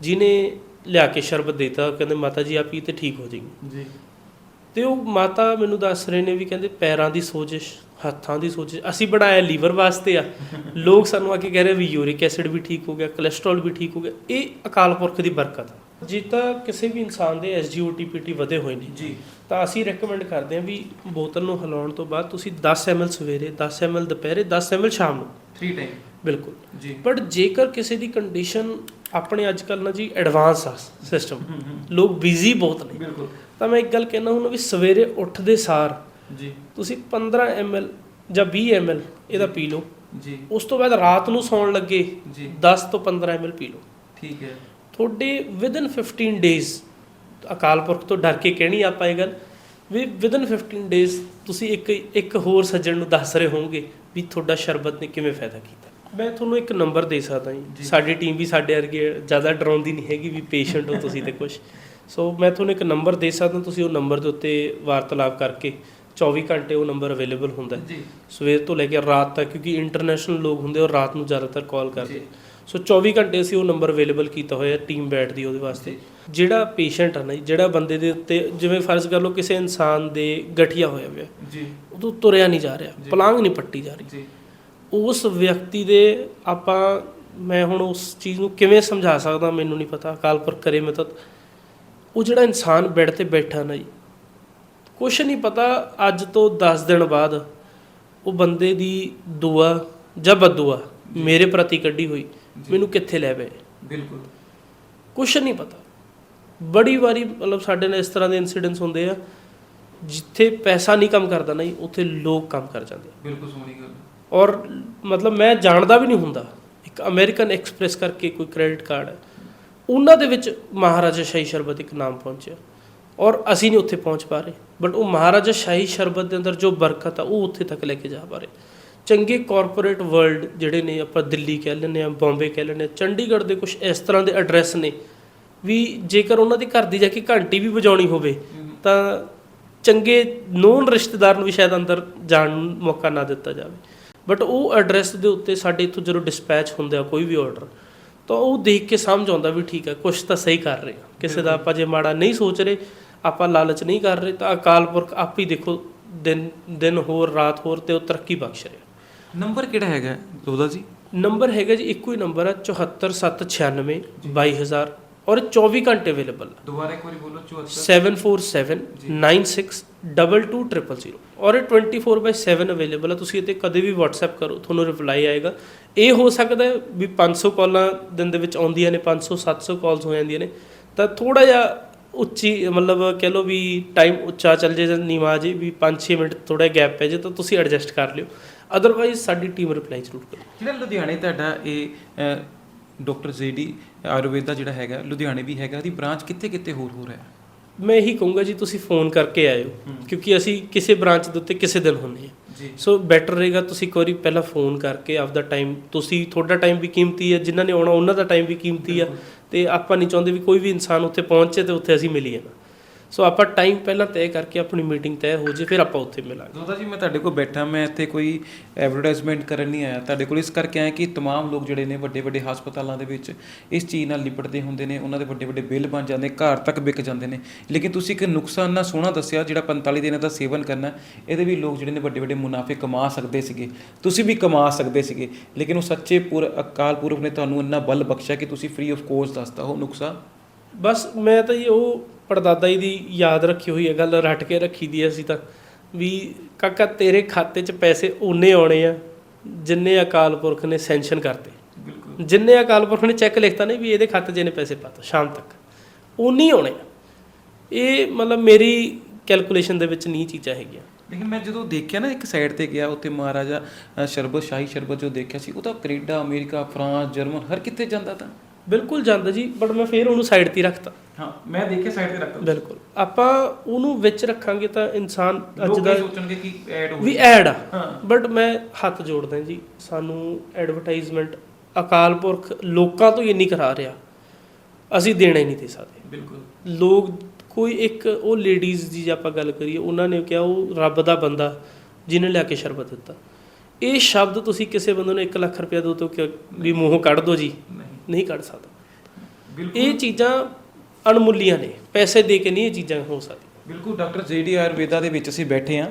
ਜਿਨੇ ਲਿਆ ਕੇ ਸ਼ਰਬਤ ਦਿੱਤਾ। ਕਹਿੰਦੇ ਮਾਤਾ ਜੀ ਆਪ ਹੀ ਤੇ ਠੀਕ ਹੋ ਜਾਏਗੀ। ਜੀ। ਤੇ ਉਹ ਮਾਤਾ ਮੈਨੂੰ ਦੱਸ ਰਹੇ ਨੇ ਵੀ ਕਹਿੰਦੇ ਪੈਰਾਂ ਦੀ ਸੋਜਸ਼ ਹੱਥਾਂ ਦੀ ਸੋਜਸ਼ ਅਸੀਂ ਬਣਾਇਆ ਲੀਵਰ ਵਾਸਤੇ ਆ। ਲੋਕ ਸਾਨੂੰ ਆ ਕੇ ਕਹਿ ਰਹੇ ਵੀ ਯੂਰਿਕ ਐਸਿਡ ਵੀ ਠੀਕ ਹੋ ਗਿਆ ਕੋਲੇਸਟ੍ਰੋਲ ਵੀ ਠੀਕ ਹੋ ਗਿਆ। ਇਹ ਅਕਾਲ ਪੁਰਖ ਦੀ ਬਰਕਤ ਆ। ਜੇ ਤਾਂ ਕਿਸੇ ਵੀ ਇਨਸਾਨ ਦੇ ਐਸਜੀਓਟੀਪੀਟੀ ਵਧੇ ਹੋਏ ਨੇ ਜੀ। ਤਾਂ ਅਸੀਂ ਰეკਮੈਂਡ ਕਰਦੇ ਹਾਂ ਵੀ ਬੋਤਲ ਨੂੰ ਹਿਲਾਉਣ ਤੋਂ ਬਾਅਦ ਤੁਸੀਂ 10 ml ਸਵੇਰੇ 10 ml ਦੁਪਹਿਰੇ 10 ml ਸ਼ਾਮ ਨੂੰ। 3 ਟਾਈਮ ਬਿਲਕੁਲ। ਜੀ। ਬਟ ਜੇਕਰ ਕਿਸੇ ਦੀ ਕੰਡੀਸ਼ਨ ਆਪਣੇ ਅੱਜ ਕੱਲ੍ਹ ਨਾ ਜੀ ਐਡਵਾਂਸ ਆ ਸਿਸਟਮ ਲੋਕ ਬਿਜ਼ੀ ਬਹੁਤ ਨੇ। ਬਿਲਕੁਲ। ਤਾਂ ਮੈਂ ਇੱਕ ਗੱਲ ਕਹਿਣਾ ਹੁੰਦਾ ਵੀ ਸਵੇਰੇ ਉੱਠਦੇ ਸਾਰ ਜੀ। ਤੁਸੀਂ 15 ml ਜਾਂ 20 ml ਇਹਦਾ ਪੀ ਲਓ। ਜੀ। ਉਸ ਤੋਂ ਬਾਅਦ ਰਾਤ ਨੂੰ ਸੌਣ ਲੱਗੇ ਜੀ। 10 ਤੋਂ 15 ml ਪੀ ਲਓ। ਠੀਕ ਹੈ। ਤੁਹਾਡੇ ਵਿਦਨ 15 ਡੇਜ਼ ਅਕਾਲ ਪੁਰਖ ਤੋਂ ਡਰ ਕੇ ਕਹਿਣੀ ਆਪਾਂ ਇਹ ਗੱਲ ਵੀ ਵਿਦਨ 15 ਡੇਜ਼ ਤੁਸੀਂ ਇੱਕ ਇੱਕ ਹੋਰ ਸੱਜਣ ਨੂੰ ਦੱਸ ਰਹੇ ਹੋਵੋਗੇ ਵੀ ਤੁਹਾਡਾ ਸ਼ਰਬਤ ਨੇ ਕਿਵੇਂ ਫਾਇਦਾ ਕੀਤਾ। ਮੈਂ ਤੁਹਾਨੂੰ ਇੱਕ ਨੰਬਰ ਦੇ ਸਕਦਾ ਜੀ। ਸਾਡੀ ਟੀਮ ਵੀ ਸਾਡੇ ਵਰਗੇ ਜ਼ਿਆਦਾ ਡਰਾਉਂਦੀ ਨਹੀਂ ਹੈਗੀ ਵੀ ਪੇਸ਼ੈਂਟ ਹੋ ਤੁਸੀਂ ਤੇ ਕੁਝ ਸੋ ਮੈਂ ਤੁਹਾਨੂੰ ਇੱਕ ਨੰਬਰ ਦੇ ਸਕਦਾ ਤੁਸੀਂ ਉਹ ਨੰਬਰ ਦੇ ਉੱਤੇ ਵਾਰਤਾਲਾਪ ਕਰਕੇ 24 ਘੰਟੇ ਉਹ ਨੰਬਰ ਅਵੇਲੇਬਲ ਹੁੰਦਾ ਹੈ। ਜੀ। ਸਵੇਰ ਤੋਂ ਲੈ ਕੇ ਰਾਤ ਤੱਕ ਕਿਉਂਕਿ ਇੰਟਰਨੈਸ਼ਨਲ ਲੋਕ ਹੁੰਦੇ ਔਰ ਰਾਤ ਨੂੰ ਜ਼ਿਆਦਾਤਰ ਕਾਲ ਕਰਦੇ। ਸੋ 24 ਘੰਟੇ ਅਸੀਂ ਉਹ ਨੰਬਰ ਅਵੇਲੇਬਲ ਕੀਤਾ ਹੋਇਆ ਟੀਮ ਬੈਠਦੀ ਉਹਦੇ ਵਾਸਤੇ। ਜਿਹੜਾ ਪੇਸ਼ੈਂਟ ਆ ਨਾ ਜਿਹੜਾ ਬੰਦੇ ਦੇ ਉੱਤੇ ਜਿਵੇਂ ਫਰਜ਼ ਕਰ ਲਓ ਕਿਸੇ ਇਨਸਾਨ ਦੇ ਗਠੀਆ ਹੋਇਆ ਹੋਇਆ ਜੀ। ਉਹ ਤੋਂ ਤੁਰਿਆ ਨਹੀਂ ਜਾ ਰਿਹਾ। ਪਲਾਂਗ ਨਹੀਂ ਪੱਟੀ ਜਾ ਰਹੀ। ਜੀ। ਉਸ ਵਿਅਕਤੀ ਦੇ ਆਪਾਂ ਮੈਂ ਹੁਣ ਉਸ ਚੀਜ਼ ਨੂੰ ਕਿਵੇਂ ਸਮਝਾ ਸਕਦਾ ਮੈਨੂੰ ਨਹੀਂ ਪਤਾ ਅਕਾਲ ਪੁਰਖ ਕਰੇ ਮਦਦ ਉਹ ਜਿਹੜਾ ਇਨਸਾਨ ਬੈੱਡ ਤੇ ਬੈਠਾ ਨਾ ਜੀ ਕੁਛ ਨਹੀਂ ਪਤਾ ਅੱਜ ਤੋਂ 10 ਦਿਨ ਬਾਅਦ ਉਹ ਬੰਦੇ ਦੀ ਦੁਆ ਜਾਂ ਬਦਦੁਆ ਮੇਰੇ ਪ੍ਰਤੀ ਕੱਢੀ ਹੋਈ ਮੈਨੂੰ ਕਿੱਥੇ ਲੈ ਪਏ? ਬਿਲਕੁਲ। ਕੁਛ ਨਹੀਂ ਪਤਾ। ਬੜੀ ਵਾਰੀ ਮਤਲਬ ਸਾਡੇ ਨਾਲ ਇਸ ਤਰ੍ਹਾਂ ਦੇ ਇਨਸੀਡੈਂਟਸ ਹੁੰਦੇ ਆ ਜਿੱਥੇ ਪੈਸਾ ਨਹੀਂ ਕੰਮ ਕਰਦਾ ਨਾ ਜੀ ਉੱਥੇ ਲੋਕ ਕੰਮ ਕਰ ਜਾਂਦੇ ਆ। ਬਿਲਕੁਲ ਸੋਹਣੀ ਗੱਲ ਔਰ ਮਤਲਬ ਮੈਂ ਜਾਣਦਾ ਵੀ ਨਹੀਂ ਹੁੰਦਾ ਇੱਕ ਅਮਰੀਕਨ ਐਕਸਪ੍ਰੈਸ ਕਰਕੇ ਕੋਈ ਕ੍ਰੈਡਿਟ ਕਾਰਡ ਹੈ ਉਹਨਾਂ ਦੇ ਵਿੱਚ ਮਹਾਰਾਜਾ ਸ਼ਾਹੀ ਸ਼ਰਬਤ ਇੱਕ ਨਾਮ ਪਹੁੰਚਿਆ ਔਰ ਅਸੀਂ ਨਹੀਂ ਉੱਥੇ ਪਹੁੰਚ ਪਾ ਰਹੇ। ਬਟ ਉਹ ਮਹਾਰਾਜਾ ਸ਼ਾਹੀ ਸ਼ਰਬਤ ਦੇ ਅੰਦਰ ਜੋ ਬਰਕਤ ਆ ਉਹ ਉੱਥੇ ਤੱਕ ਲੈ ਕੇ ਜਾ ਰਹੇ। ਚੰਗੇ ਕਾਰਪੋਰੇਟ ਵਰਲਡ ਜਿਹੜੇ ਨੇ ਆਪਾਂ ਦਿੱਲੀ ਕਹਿ ਲੈਂਦੇ ਆ ਬੰਬੇ ਕਹਿ ਲੈਂਦੇ ਆ ਚੰਡੀਗੜ੍ਹ ਦੇ ਕੁਝ ਇਸ ਤਰ੍ਹਾਂ ਦੇ ਐਡਰੈਸ ਨੇ ਵੀ ਜੇਕਰ ਉਹਨਾਂ ਦੇ ਘਰ ਦੀ ਜਾ ਕੇ ਘੰਟੀ ਵੀ ਵਜਾਉਣੀ ਹੋਵੇ ਤਾਂ ਚੰਗੇ ਨੋਨ ਰਿਸ਼ਤੇਦਾਰ ਨੂੰ ਵੀ ਸ਼ਾਇਦ ਅੰਦਰ ਜਾਣ ਨੂੰ ਮੌਕਾ ਨਾ ਦਿੱਤਾ ਜਾਵੇ। ਬਟ ਉਹ ਐਡਰੈਸ ਦੇ ਉੱਤੇ ਸਾਡੇ ਇੱਥੋਂ ਜਦੋਂ ਡਿਸਪੈਚ ਹੁੰਦੇ ਆ ਕੋਈ ਵੀ ਆਰਡਰ ਤਾਂ ਉਹ ਦੇਖ ਕੇ ਸਮਝ ਆਉਂਦਾ ਵੀ ਠੀਕ ਹੈ ਕੁਝ ਤਾਂ ਸਹੀ ਕਰ ਰਹੇ ਕਿਸੇ ਦਾ ਆਪਾਂ ਜੇ ਮਾੜਾ ਨਹੀਂ ਸੋਚ ਰਹੇ ਆਪਾਂ ਲਾਲਚ ਨਹੀਂ ਕਰ ਰਹੇ ਤਾਂ ਅਕਾਲ ਪੁਰਖ ਆਪ ਹੀ ਦੇਖੋ ਦਿਨ ਦਿਨ ਹੋਰ ਰਾਤ ਹੋਰ ਤੇ ਉਹ ਤਰੱਕੀ ਬਖਸ਼ ਰਿਹਾ। ਨੰਬਰ ਕਿਹੜਾ ਹੈਗਾ ਲੋਦਾ ਜੀ? ਨੰਬਰ ਹੈਗਾ ਜੀ ਇੱਕੋ ਹੀ ਨੰਬਰ ਹੈ 74796 22000 ਔਰ ਇਹ 24 ਘੰਟੇ ਅਵੇਲੇਬਲ ਹੈ ਦੁਬਾਰਾ ਇੱਕ ਵਾਰੀ ਬੋਲੋ 7479622200 ਔਰ ਇਹ 24/7 ਅਵੇਲੇਬਲ ਹੈ ਤੁਸੀਂ ਇਹ ਤੇ ਕਦੇ ਵੀ WhatsApp ਕਰੋ ਤੁਹਾਨੂੰ ਰਿਪਲਾਈ ਆਏਗਾ। ਇਹ ਹੋ ਸਕਦਾ ਹੈ ਵੀ 500 ਕਾਲਾਂ ਦਿਨ ਦੇ ਵਿੱਚ ਆਉਂਦੀਆਂ ਨੇ 500 700 ਕਾਲਸ ਹੋ ਜਾਂਦੀਆਂ ਨੇ। ਤਾਂ ਥੋੜਾ ਜਿਹਾ ਉੱਚੀ ਮਤਲਬ ਕਹਿ ਲਓ ਵੀ ਟਾਈਮ ਉੱਚਾ ਚੱਲ ਜੇ ਜਾਂ ਨੀਵਾਂ ਜੇ ਵੀ 5-6 ਮਿੰਟ ਥੋੜਾ ਗੈਪ ਪੈ ਜੇ ਤਾਂ ਤੁਸੀਂ ਐਡਜਸਟ ਕਰ ਲਿਓ। ਅਦਰਵਾਈਜ਼ ਸਾਡੀ ਟੀਮ ਰਿਪਲਾਈ ਜ਼ਰੂਰ ਕਰੇ ਜਿਹੜਾ ਲੁਧਿਆਣੇ ਤੁਹਾਡਾ ਇਹ ਡਾਕਟਰ ਜ਼ੇਡੀ ਆਯੁਰਵੇਦ ਦਾ ਜਿਹੜਾ ਹੈਗਾ ਲੁਧਿਆਣੇ ਵੀ ਹੈਗਾ ਦੀ ਬ੍ਰਾਂਚ ਕਿੱਥੇ ਕਿੱਥੇ ਹੋਰ ਹੋ ਰਿਹਾ? ਮੈਂ ਇਹੀ ਕਹੂੰਗਾ ਜੀ ਤੁਸੀਂ ਫੋਨ ਕਰਕੇ ਆਇਓ ਕਿਉਂਕਿ ਅਸੀਂ ਕਿਸੇ ਬ੍ਰਾਂਚ ਦੇ ਉੱਤੇ ਕਿਸੇ ਦਿਨ ਹੁੰਦੇ ਜੀ। ਸੋ ਬੈਟਰ ਰਹੇਗਾ ਤੁਸੀਂ ਇੱਕ ਵਾਰੀ ਪਹਿਲਾਂ ਫੋਨ ਕਰਕੇ ਆਪਦਾ ਟਾਈਮ ਤੁਸੀਂ ਤੁਹਾਡਾ ਟਾਈਮ ਵੀ ਕੀਮਤੀ ਹੈ ਜਿਨ੍ਹਾਂ ਨੇ ਆਉਣਾ ਉਹਨਾਂ ਦਾ ਟਾਈਮ ਵੀ ਕੀਮਤੀ ਆ। ਤੇ ਆਪਾਂ ਨਹੀਂ ਚਾਹੁੰਦੇ ਵੀ ਕੋਈ ਵੀ ਇਨਸਾਨ ਉੱਥੇ ਪਹੁੰਚੇ ਤੇ ਉੱਥੇ ਅਸੀਂ ਮਿਲੀਏ ਨਾ। ਸੋ ਆਪਾਂ ਟਾਈਮ ਪਹਿਲਾਂ ਤੈਅ ਕਰਕੇ ਆਪਣੀ ਮੀਟਿੰਗ ਤੈਅ ਹੋ ਜੇ ਫਿਰ ਆਪਾਂ ਉੱਥੇ ਮਿਲਾਂਗੇ ਦੋਦਾ ਜੀ ਮੈਂ ਤੁਹਾਡੇ ਕੋਲ ਬੈਠਾ ਮੈਂ ਇੱਥੇ ਕੋਈ ਐਡਵਰਟਾਈਜ਼ਮੈਂਟ ਕਰਨ ਨਹੀਂ ਆਇਆ ਤੁਹਾਡੇ ਕੋਲ ਇਸ ਕਰਕੇ ਆਇਆ ਕਿ तमाम ਲੋਕ ਜਿਹੜੇ ਨੇ ਵੱਡੇ ਵੱਡੇ ਹਸਪਤਾਲਾਂ ਦੇ ਵਿੱਚ ਇਸ ਚੀਜ਼ ਨਾਲ ਨਿਪਟਦੇ ਹੁੰਦੇ ਨੇ ਉਹਨਾਂ ਦੇ ਵੱਡੇ ਵੱਡੇ ਬਿੱਲ ਬਣ ਜਾਂਦੇ ਘਰ ਤੱਕ ਵਿਕ ਜਾਂਦੇ ਨੇ ਲੇਕਿਨ ਤੁਸੀਂ ਇੱਕ ਨੁਕਸਾ ਇੰਨਾ ਸੋਹਣਾ ਦੱਸਿਆ ਜਿਹੜਾ 45 ਦਿਨਾਂ ਦਾ ਸੇਵਨ ਕਰਨਾ ਇਹਦੇ ਵੀ ਲੋਕ ਜਿਹੜੇ ਨੇ ਵੱਡੇ ਵੱਡੇ ਮੁਨਾਫੇ ਕਮਾ ਸਕਦੇ ਸੀਗੇ ਤੁਸੀਂ ਵੀ ਕਮਾ ਸਕਦੇ ਸੀਗੇ ਲੇਕਿਨ ਉਹ ਸੱਚੇ ਪੁਰ ਅਕਾਲ ਪੁਰਖ ਨੇ ਤੁਹਾਨੂੰ ਇੰਨਾ ਬਲ ਬਖਸ਼ਿਆ ਕਿ ਤੁਸੀਂ ਫ੍ਰੀ ਆਫ ਕੋਸਟ ਦੱਸਤਾ ਉਹ ਨੁਕਸਾ ਬਸ ਮੈਂ ਤਾਂ ਜੀ ਉਹ ਪੜਦਾਦਾ ਜੀ ਦੀ ਯਾਦ ਰੱਖੀ ਹੋਈ ਹੈ ਗੱਲ ਰੱਟ ਕੇ ਰੱਖੀ ਦੀ ਹੈ ਅਸੀਂ ਤਾਂ। ਵੀ ਕਾਕਾ ਤੇਰੇ ਖਾਤੇ 'ਚ ਪੈਸੇ ਓਨੇ ਆਉਣੇ ਆ ਜਿੰਨੇ ਅਕਾਲ ਪੁਰਖ ਨੇ ਸੈਂਕਸ਼ਨ ਕਰਤੇ। ਬਿਲਕੁਲ। ਜਿੰਨੇ ਅਕਾਲ ਪੁਰਖ ਨੇ ਚੈੱਕ ਲਿਖਤਾ ਨੇ ਵੀ ਇਹਦੇ ਖਾਤੇ 'ਚ ਇਹਨੇ ਪੈਸੇ ਪਾਤਾ ਸ਼ਾਮ ਤੱਕ। ਉਨੀ ਆਉਣੇ ਆ। ਇਹ ਮਤਲਬ ਮੇਰੀ ਕੈਲਕੂਲੇਸ਼ਨ ਦੇ ਵਿੱਚ ਨਹੀਂ ਚੀਜ਼ਾਂ ਹੈਗੀਆਂ। ਲੇਕਿਨ ਮੈਂ ਜਦੋਂ ਦੇਖਿਆ ਨਾ ਇੱਕ ਸਾਈਡ ਤੇ ਗਿਆ ਉੱਥੇ ਮਹਾਰਾਜਾ ਸ਼ਰਬਤ ਸ਼ਾਹੀ ਸ਼ਰਬਤ ਜੋ ਦੇਖਿਆ ਸੀ ਉਹ ਤਾਂ ਕੈਨੇਡਾ ਅਮਰੀਕਾ ਫਰਾਂਸ ਜਰਮਨ ਹਰ ਕਿਤੇ ਜਾਂਦਾ ਤਾਂ। ਬਿਲਕੁਲ ਜਾਂਦਾ ਜੀ ਬਟ ਮੈਂ ਫੇਰ ਉਹਨੂੰ ਸਾਈਡ ਤੇ ਰੱਖਤਾ। ਹਾਂ ਮੈਂ ਦੇਖਿਆ ਸਾਈਡ ਤੇ ਰੱਖਤਾ ਬਿਲਕੁਲ। ਆਪਾਂ ਉਹਨੂੰ ਵਿੱਚ ਰੱਖਾਂਗੇ ਤਾਂ ਇਨਸਾਨ ਅੱਜ ਦਾ ਸੋਚਣਗੇ ਕਿ ਐਡ ਹੋ ਵੀ ਐਡ ਆ। ਬਟ ਮੈਂ ਹੱਥ ਜੋੜਦਾ ਜੀ ਸਾਨੂੰ ਐਡਵਰਟਾਈਜ਼ਮੈਂਟ ਅਕਾਲ ਪੁਰਖ ਲੋਕਾਂ ਤੋਂ ਹੀ ਇੰਨੀ ਕਰਾ ਰਿਹਾ। ਅਸੀਂ ਦੇਣਾ ਹੀ ਨਹੀਂ ਦੇ ਸਕਦੇ। ਬਿਲਕੁਲ। ਲੋਕ ਕੋਈ ਇੱਕ ਉਹ ਲੇਡੀਜ਼ ਦੀ ਜੇ ਆਪਾਂ ਗੱਲ ਕਰੀਏ ਉਹਨਾਂ ਨੇ ਕਿਹਾ ਉਹ ਰੱਬ ਦਾ ਬੰਦਾ ਜਿਹਨੇ ਲਿਆ ਕੇ ਸ਼ਰਬਤ ਦਿੱਤਾ। ਇਹ ਸ਼ਬਦ ਤੁਸੀਂ ਕਿਸੇ ਬੰਦੇ ਨੂੰ 1 ਲੱਖ ਰੁਪਏ ਦੋ ਤੋਂ ਕਿ ਵੀ ਮੂੰਹੋਂ ਕੱਢ ਦੋ ਜੀ। ਨਹੀਂ ਕੱਢ ਸਕਦਾ। ਇਹ ਚੀਜ਼ਾਂ ਅਣਮੁੱਲੀਆਂ ਨੇ। ਪੈਸੇ ਦੇ ਕੇ ਨਹੀਂ ਇਹ ਚੀਜ਼ਾਂ ਹੋ ਸਕਦੀਆਂ। ਬਿਲਕੁਲ ਡਾਕਟਰ ਜੇਡੀ ਆਯੁਰਵੇਦਾ ਦੇ ਵਿੱਚ ਅਸੀਂ ਬੈਠੇ ਹਾਂ।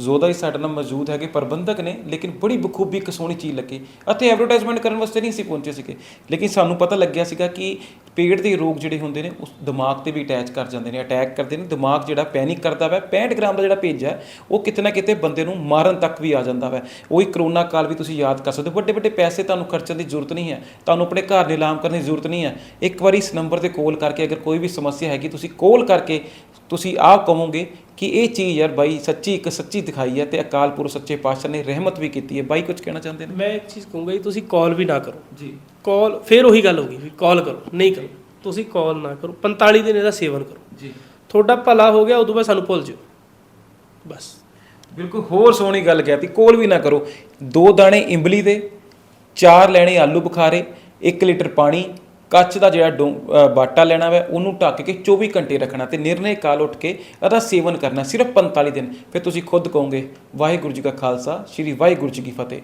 ਜ਼ੋਦਾ ਹੀ ਸਾਡੇ ਨਾਲ ਮੌਜੂਦ ਹੈਗੇ ਪ੍ਰਬੰਧਕ ਨੇ ਲੇਕਿਨ ਬੜੀ ਬਖੂਬੀ ਇੱਕ ਸੋਹਣੀ ਚੀਜ਼ ਲੱਗੀ। ਅਤੇ ਐਡਵਰਟਾਈਜ਼ਮੈਂਟ ਕਰਨ ਵਾਸਤੇ ਨਹੀਂ ਅਸੀਂ ਪਹੁੰਚੇ ਸੀਗੇ। ਲੇਕਿਨ ਸਾਨੂੰ ਪਤਾ ਲੱਗਿਆ ਸੀਗਾ ਕਿ ਪੇਟ ਦੇ ਰੋਗ ਜਿਹੜੇ ਹੁੰਦੇ ਨੇ ਉਸ ਦਿਮਾਗ ਤੇ ਵੀ ਅਟੈਚ ਕਰ ਜਾਂਦੇ ਨੇ ਅਟੈਕ ਕਰਦੇ ਨੇ ਦਿਮਾਗ ਜਿਹੜਾ ਪੈਨਿਕ ਕਰਦਾ ਵਾ 65 ਗ੍ਰਾਮ ਦਾ ਜਿਹੜਾ ਭੇਜ ਹੈ ਉਹ ਕਿਤੇ ਨਾ ਕਿਤੇ ਬੰਦੇ ਨੂੰ ਮਾਰਨ ਤੱਕ ਵੀ ਆ ਜਾਂਦਾ ਵਾ। ਉਹੀ ਕਰੋਨਾ ਕਾਲ ਵੀ ਤੁਸੀਂ ਯਾਦ ਕਰ ਸਕਦੇ ਹੋ। ਵੱਡੇ ਵੱਡੇ ਪੈਸੇ ਤੁਹਾਨੂੰ ਖਰਚਣ ਦੀ ਜ਼ਰੂਰਤ ਨਹੀਂ ਹੈ। ਤੁਹਾਨੂੰ ਆਪਣੇ ਘਰ ਨਿਲਾਮ ਕਰਨ ਦੀ ਜ਼ਰੂਰਤ ਨਹੀਂ ਹੈ। ਇੱਕ ਵਾਰੀ ਇਸ ਨੰਬਰ ਤੇ ਕਾਲ ਕਰਕੇ ਅਗਰ ਕੋਈ ਵੀ ਸਮੱਸਿਆ ਹੈਗੀ ਤੁਸੀਂ ਕਾਲ ਕਰਕੇ ਤੁਸੀਂ ਆਹ ਕਹੋਗੇ ਕਿ ਇਹ ਚੀਜ਼ ਯਾਰ ਬਾਈ ਸੱਚੀ ਇੱਕ ਸੱਚੀ ਦਿਖਾਈ ਹੈ ਤੇ ਅਕਾਲ ਪੁਰਖ ਸੱਚੇ ਪਾਤਸ਼ਾਹ ਨੇ ਰਹਿਮਤ ਵੀ ਕੀਤੀ ਹੈ। ਬਾਈ ਕੁਝ ਕਹਿਣਾ ਚਾਹੁੰਦੇ ਨੇ? ਮੈਂ ਇੱਕ ਚੀਜ਼ ਕਹੂੰਗਾ ਜੀ ਤੁਸੀਂ ਕਾਲ ਵੀ ਨਾ ਕਰੋ। ਜੀ। ਕਾਲ ਫਿਰ ਉਹੀ ਗੱਲ ਹੋ ਗਈ ਵੀ ਕਾਲ ਕਰੋ ਨਹੀਂ ਕਰੋ। ਤੁਸੀਂ ਕਾਲ ਨਾ ਕਰੋ 45 ਦਿਨ ਇਹਦਾ ਸੇਵਨ ਕਰੋ। ਜੀ। ਤੁਹਾਡਾ ਭਲਾ ਹੋ ਗਿਆ ਉਦੋਂ ਬਾਅਦ ਸਾਨੂੰ ਭੁੱਲ ਜਿਓ ਬਸ। ਬਿਲਕੁਲ ਹੋਰ ਸੋਹਣੀ ਗੱਲ ਕਹਿਤੀ ਕੋਲ ਵੀ ਨਾ ਕਰੋ। ਦੋ ਦਾਣੇ ਇੰਬਲੀ ਦੇ ਚਾਰ ਲੈਣੇ ਆਲੂ ਬੁਖਾਰੇ 1 ਲੀਟਰ ਪਾਣੀ ਕੱਚ ਦਾ ਜਿਹੜਾ ਬਾਟਾ ਲੈਣਾ ਵਾ ਉਹਨੂੰ ਢੱਕ ਕੇ 24 ਘੰਟੇ ਰੱਖਣਾ ਤੇ ਨਿਰਣੇ ਕਾਲ ਉੱਠ ਕੇ ਇਹਦਾ ਸੇਵਨ ਕਰਨਾ ਸਿਰਫ 45 ਦਿਨ। ਫਿਰ ਤੁਸੀਂ ਖੁਦ ਕਹੋਗੇ ਵਾਹਿਗੁਰੂ ਜੀ ਕਾ ਖਾਲਸਾ ਸ੍ਰੀ ਵਾਹਿਗੁਰੂ ਜੀ ਕੀ ਫਤਿਹ।